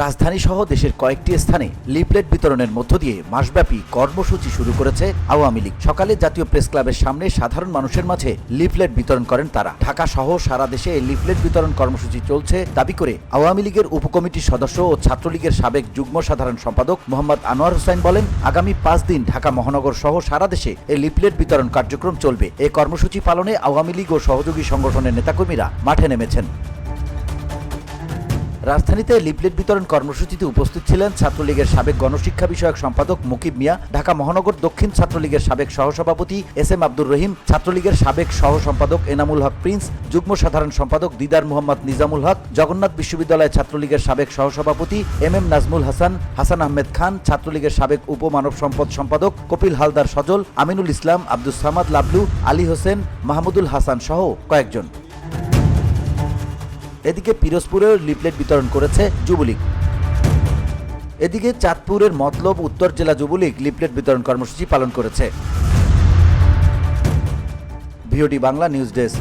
রাজধানী সহ দেশের কয়েকটি স্থানে লিফলেট বিতরণের মধ্য দিয়ে মাসব্যাপী কর্মসূচি শুরু করেছে আওয়ামী লীগ। সকালে জাতীয় প্রেস ক্লাবের সামনে সাধারণ মানুষের মাঝে লিফলেট বিতরণ করেন তারা। ঢাকা সহ সারা দেশে এই লিফলেট বিতরণ কর্মসূচি চলছে দাবি করে আওয়ামী লীগের উপকমিটির সদস্য ও ছাত্রলীগের সাবেক যুগ্ম সাধারণ সম্পাদক মোহাম্মদ আনোয়ার হোসেন বলেন, আগামী পাঁচ দিন ঢাকা মহানগর সহ সারা দেশে এই লিফলেট বিতরণ কার্যক্রম চলবে। এই কর্মসূচি পালনে আওয়ামী লীগ ও সহযোগী সংগঠনের নেতাকর্মীরা মাঠে নেমেছেন। রাজধানীতে লিফলেট বিতরণ কর্মসূচিতে উপস্থিত ছিলেন ছাত্রলীগের সাবেক গণশিক্ষা বিষয়ক সম্পাদক মুকিব মিয়া, ঢাকা মহানগর দক্ষিণ ছাত্রলীগের সাবেক সহসভাপতি এস এম আব্দুর রহিম, ছাত্রলীগের সাবেক সহ সম্পাদক এনামুল হক প্রিন্স, যুগ্ম সাধারণ সম্পাদক দিদার মোহাম্মদ নিজামুল হক, জগন্নাথ বিশ্ববিদ্যালয় ছাত্রলীগের সাবেক সহসভাপতি এম এম নাজমুল হাসান হাসান আহমেদ খান, ছাত্রলীগের সাবেক উপমানব সম্পদ সম্পাদক কপিল হালদার সজল, আমিনুল ইসলাম আব্দুল সামাদ লাবলু, আলী হোসেন, মাহমুদুল হাসান সহ কয়েকজন। এদিকে পিরোজপুরেও লিফলেট বিতরণ করেছে যুবলীগ। এদিকে চাঁদপুরের মতলব উত্তর জেলা যুবলীগ লিফলেট বিতরণ কর্মসূচি পালন করেছে। VOD Bangla news desk.